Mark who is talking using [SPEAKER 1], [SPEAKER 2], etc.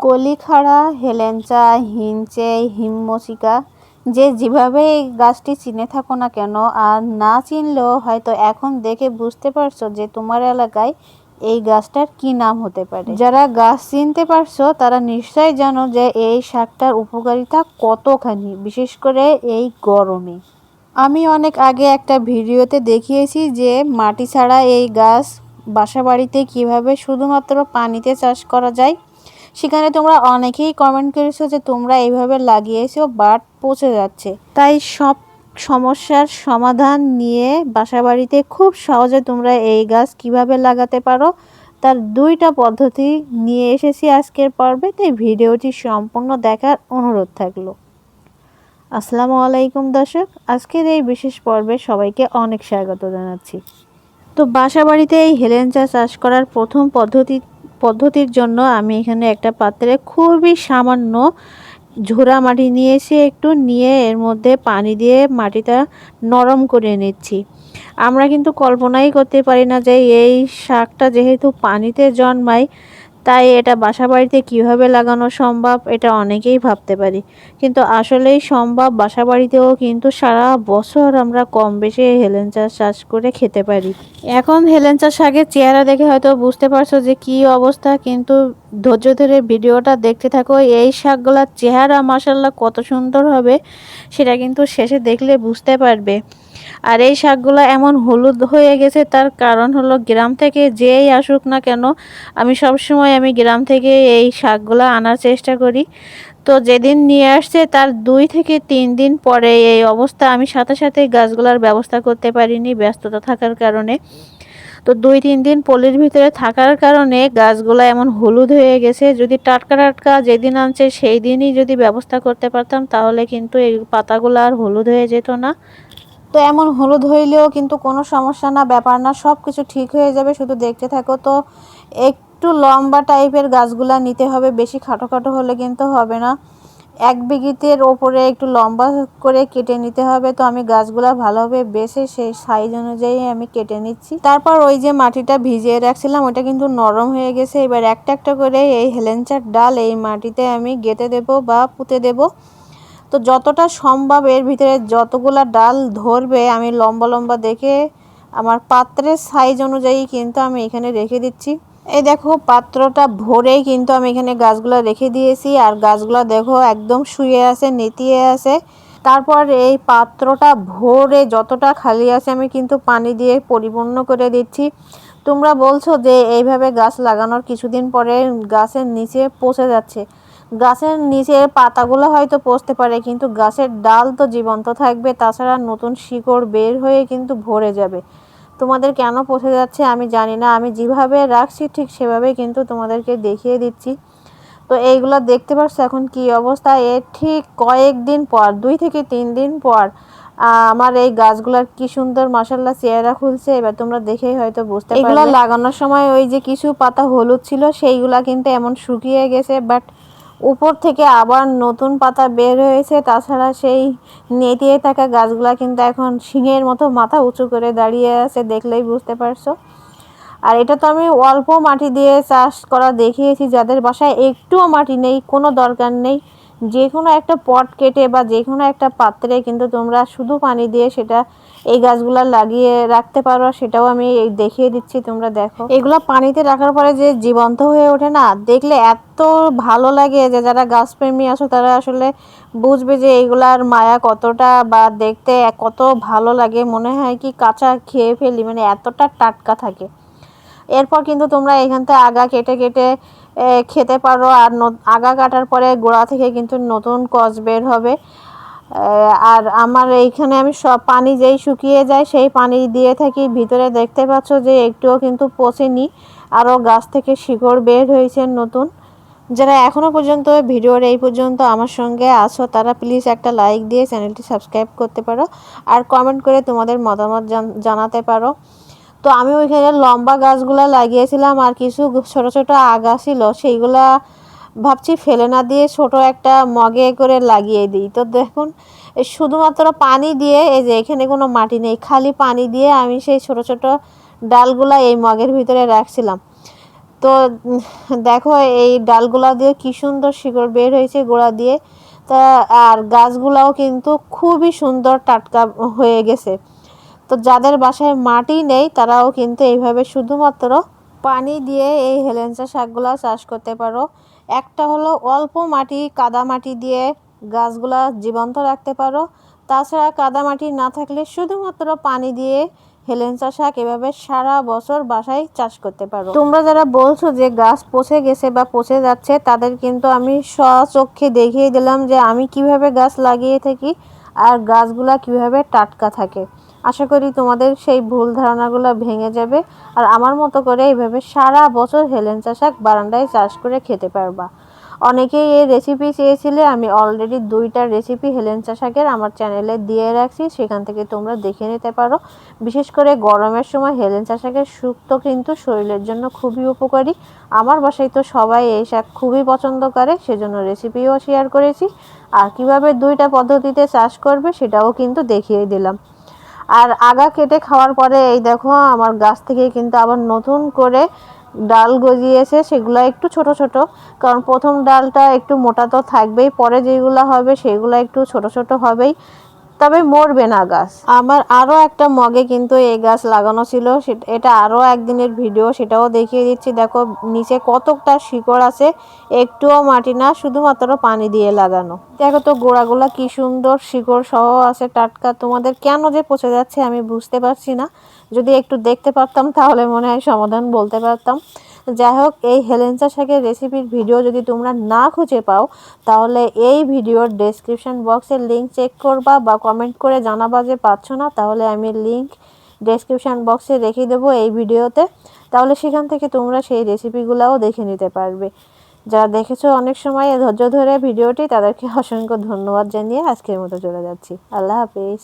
[SPEAKER 1] কলিখাড়া হেলেঞ্চা, হিঞ্চে হিমমচিকা যে যেভাবে এই গাছটি চিনে থাকো না কেন আর না চিনলেও হয়তো এখন দেখে বুঝতে পারছ যে তোমার এলাকায় এই গাছটার কি নাম হতে পারে। যারা গাছ চিনতে পারছ, তারা নিশ্চয় জানো যে এই শাকটার উপকারিতা কতখানি, বিশেষ করে এই গরমে। আমি অনেক আগে একটা ভিডিওতে দেখিয়েছি যে মাটি ছাড়া এই গাছ বাসা বাড়িতে কীভাবে শুধুমাত্র পানিতে চাষ করা যায় সেখানে তোমরা অনেকেই কমেন্ট করেছ যে তোমরা এইভাবে লাগিয়েছো বাট পচে যাচ্ছে। তাই সব সমস্যার সমাধান নিয়ে বাসা বাড়িতে খুব সহজে তোমরা এই গাছ কীভাবে লাগাতে পারো, তার দুইটা পদ্ধতি নিয়ে এসেছি আজকের পর্বে। তাই ভিডিওটি সম্পূর্ণ দেখার অনুরোধ থাকল। আসসালামু আলাইকুম দর্শক, আজকের এই বিশেষ পর্বে সবাইকে অনেক স্বাগত জানাচ্ছি। তো বাসা বাড়িতে এই হেলেঞ্চা চাষ করার প্রথম পদ্ধতি পদ্ধতির জন্য আমি এখানে একটা পাত্রে খুবই সামান্য ঝোড়া মাটি নিয়েছি, একটু নিয়ে এর মধ্যে পানি দিয়ে মাটিটা নরম করে নিচ্ছি। আমরা কিন্তু কল্পনাই করতে পারি না যে এই শাকটা যেহেতু পানিতে জন্মায় তাই এটা বাসা বাড়িতে কীভাবে লাগানো সম্ভব এটা অনেকেই ভাবতে পারি। কিন্তু আসলেই সম্ভব বাসা বাড়িতেও কিন্তু সারা বছর আমরা কম বেশি হেলেঞ্চা চাষ চাষ করে খেতে পারি। এখন হেলেঞ্চা শাকের চেহারা দেখে হয়তো বুঝতে পারছ যে কি অবস্থা, কিন্তু ধৈর্য ধরে ভিডিওটা দেখতে থাকো, এই শাকগুলোর চেহারা মাসাল্লাহ কত সুন্দর হবে, সেটা কিন্তু শেষে দেখলে বুঝতে পারবে। আর এই শাকগুলো এমন হলুদ হয়ে গেছে, তার কারণ হলো গ্রাম থেকে যেই আসুক না কেন, আমি সব সময় আমি গ্রাম থেকে এই শাকগুলো আনার চেষ্টা করি। তো যেদিন নিয়ে আসছে, তার দুই থেকে তিন দিন পরে এই অবস্থা, আমি সাথে সাথে গাছগুলোর ব্যবস্থা করতে পারিনি ব্যস্ততা থাকার কারণে। তো দুই তিন দিন পলির ভিতরে থাকার কারণে গাছগুলো এমন হলুদ হয়ে গেছে, যদি টাটকা টাটকা যেদিন আনছে সেই দিনই যদি ব্যবস্থা করতে পারতাম, তাহলে কিন্তু এই পাতাগুলো আর হলুদ হয়ে যেত না। তো এমন হলুদ হইলেও কিন্তু কোনো সমস্যা না, ব্যাপার না সব কিছু ঠিক হয়ে যাবে, শুধু দেখতে থাকো তো। একটু লম্বা টাইপের গাছগুলা নিতে হবে, বেশি খাটো খাটো হলে কিন্তু হবে না। এক বিঘিতের ওপরে একটু লম্বা করে কেটে নিতে হবে, তো আমি গাছগুলা ভালোভাবে বেছে সেই সাইজ অনুযায়ী আমি কেটে নিচ্ছি। তারপর ওই যে মাটিটা ভিজিয়ে রাখছিলাম, ওটা কিন্তু নরম হয়ে গেছে। এবার একটা একটা করে এই হেলেঞ্চার ডাল এই মাটিতে আমি গেঁথে দেব বা পুঁতে দেবো। তো যতটা সম্ভব এর ভিতরে যতগুলা ডাল ধরবে, আমি লম্বা লম্বা দেখে আমার পাত্রের সাইজ অনুযায়ী কিন্তু আমি এখানে রেখে দিচ্ছি। এই দেখো, পাত্রটা ভরেই কিন্তু আমি এখানে গাছগুলো রেখে দিয়েছি। আর গাছগুলো দেখো, একদম শুয়ে আছে, নেতিয়ে আছে। তারপর এই পাত্রটা ভরে যতটা খালি আছে আমি কিন্তু পানি দিয়ে পরিপূর্ণ করে দিচ্ছি। তোমরা বলছো যে এইভাবে গাছ লাগানোর কিছুদিন পরে গাছের নিচে পচে যাচ্ছে। গাছের নিচের পাতাগুলো হয়তো পচতে পারে কিন্তু গাছের ডাল তো জীবন্ত থাকবে তাছাড়া নতুন শিকড় বের হয়ে কিন্তু ভরে যাবে। তোমাদের কেন পচে যাচ্ছে আমি জানি না আমি যেভাবে রাখছি ঠিক সেভাবে কিন্তু তোমাদেরকে দেখিয়ে দিচ্ছি। তো এইগুলো দেখতে পাচ্ছ এখন কি অবস্থা? এর ঠিক কয়েকদিন পর দুই থেকে তিন দিন পর আমার এই গাছগুলার কি সুন্দর মাসাল্লাহ চেহারা খুলছে। এবার তোমরা দেখেই হয়তো বুঝতে এগুলো লাগানোর সময় ওই যে কিছু পাতা হলুদ ছিল সেইগুলা কিন্তু এমন শুকিয়ে গেছে বাট উপর থেকে আবার নতুন পাতা বের হয়েছে। তাছাড়া সেই নেতিয়ে থাকা গাছগুলা কিন্তু এখন শিঙের মতো মাথা উঁচু করে দাঁড়িয়ে আছে দেখলেই বুঝতে পারছ। আর এটা তো আমি অল্প মাটি দিয়ে চাষ করা দেখিয়েছি, যাদের বাসায় একটুও মাটি নেই, কোনো দরকার নেই। যে কোনো একটা পট কেটে বা যে কোনো একটা পাত্রে কিন্তু তোমরা শুধু পানি দিয়ে সেটা এই গাছগুলা লাগিয়ে রাখতে পারো। সেটাও আমি দেখিয়ে দিচ্ছি, তোমরা দেখো। এগুলো পানিতে রাখার পরে যে জীবন্ত হয়ে ওঠে না, দেখলে এত ভালো লাগে যে যারা গাছপ্রেমী আছো, তারা আসলে বুঝবে যে এইগুলার মায়া কতটা বা দেখতে কত ভালো লাগে। মনে হয় কি কাঁচা খেয়ে ফেলি মানে এতটা টাটকা থাকে। এরপর কিন্তু তোমরা এখান থেকে আগা কেটে কেটে খেতে পারো। আর আগা কাটার পরে গোড়া থেকে কিন্তু নতুন কচ বের হবে। আর আমার এইখানে আমি সব পানি যেই শুকিয়ে যায় সেই পানি দিয়ে থাকি। ভিতরে দেখতে পাচ্ছ যে একটুও কিন্তু পচেনি। আরও গাছ থেকে শিকড় বের হয়েছে নতুন। যারা এখনও পর্যন্ত ভিডিওর এই পর্যন্ত আমার সঙ্গে আছো, তারা প্লিজ একটা লাইক দিয়ে চ্যানেলটি সাবস্ক্রাইব করতে পারো। আর কমেন্ট করে তোমাদের মতামত জানাতে পারো। তো আমি ওইখানে লম্বা গাছগুলো লাগিয়েছিলাম, আর কিছু ছোট ছোট আগা ছিল সেইগুলা ভাবছি ফেলে না দিয়ে ছোট একটা মগে করে লাগিয়ে দিই। তো দেখুন শুধুমাত্র পানি দিয়ে, এই যে এখানে কোনো মাটি নেই, খালি পানি দিয়ে আমি সেই ছোট ছোট ডালগুলা এই মগের ভিতরে রাখছিলাম। তো দেখো, এই ডালগুলা দিয়ে কি সুন্দর শিকড় বের হয়েছে গোড়া দিয়ে। তা, আর গাছগুলাও কিন্তু খুবই সুন্দর টাটকা হয়ে গেছে। তো যাদের বাসায় মাটি নেই, তারাও কিন্তু এইভাবে শুধুমাত্র পানি দিয়ে এই হেলেঞ্চা শাকগুলা চাষ করতে পারো। একটা হলো অল্প মাটি, কাদা মাটি দিয়ে গাছগুলা জীবন্ত রাখতে পারো। তাছাড়া কাদা মাটি না থাকলে শুধুমাত্র পানি দিয়ে হেলেঞ্চা শাক এভাবে সারা বছর বাসায় চাষ করতে পারো। তোমরা যারা বলছো যে গাছ পচে গেছে বা পচে যাচ্ছে, তাদের কিন্তু আমি স্বচক্ষে দেখিয়ে দিলাম যে আমি কীভাবে গাছ লাগিয়ে থাকি আর গাছগুলা কীভাবে টাটকা থাকে। আশা করি তোমাদের সেই ভুল ধারণাগুলো ভেঙে যাবে। আর আমার মতো করে এইভাবে সারা বছর হেলেঞ্চা শাক বারান্দায় চাষ করে খেতে পারবা। অনেকেই এই রেসিপি চেয়েছিলে, আমি অলরেডি দুইটা রেসিপি হেলেঞ্চা শাকের আমার চ্যানেলে দিয়ে রাখছি, সেখান থেকে তোমরা দেখে নিতে পারো। বিশেষ করে গরমের সময় হেলেঞ্চা শাকের শুক্তো কিন্তু শরীরের জন্য খুবই উপকারী। আমার বাসায় তো সবাই এই শাক খুবই পছন্দ করে, সেজন্য রেসিপিও শেয়ার করেছি। আর কীভাবে দুইটা পদ্ধতিতে চাষ করবে সেটাও কিন্তু দেখিয়ে দিলাম। আর আগা কেটে খাওয়ার পরে এই দেখো, আমার গাছ থেকে কিন্তু আবার নতুন করে ডাল গজিয়েছে, সেগুলো একটু ছোট ছোট, কারণ প্রথম ডালটা একটু মোটা তো থাকবেই, পরে যেগুলো হবে সেগুলো একটু ছোট ছোট হবেই। তবে মরবে না গাছ। আমার আরও একটা মগে কিন্তু এই গাছ লাগানো ছিল। এটা আরও একদিনের ভিডিও, সেটাও দেখিয়ে দিচ্ছি। দেখো, নিচে কতটা শিকড় আছে, একটুও মাটি না, শুধুমাত্র পানি দিয়ে লাগানো। দেখো তো, গোড়াগুলা কি সুন্দর শিকড় সহ আছে টাটকা। তোমাদের কেন যে পচে যাচ্ছে আমি বুঝতে পারছি না। যদি একটু দেখতে পারতাম, তাহলে মনে হয় সমাধান বলতে পারতাম। যাই হোক এই হেলেঞ্চা শাকের রেসিপির ভিডিও যদি তোমরা না খুঁজে পাও, তাহলে এই ভিডিওর ডেসক্রিপশন বক্সের লিঙ্ক চেক করবা বা কমেন্ট করে জানাবা যে পাচ্ছ না, তাহলে আমি লিঙ্ক ডেসক্রিপশন বক্সে রেখে দেবো এই ভিডিওতে তাহলে সেখান থেকে তোমরা সেই রেসিপিগুলোও দেখে নিতে পারবে। যারা দেখেছ অনেক সময় ধৈর্য ধরে ভিডিওটি তাদেরকে অসংখ্য ধন্যবাদ জানিয়ে আজকের মতো চলে যাচ্ছি। আল্লাহ হাফিজ।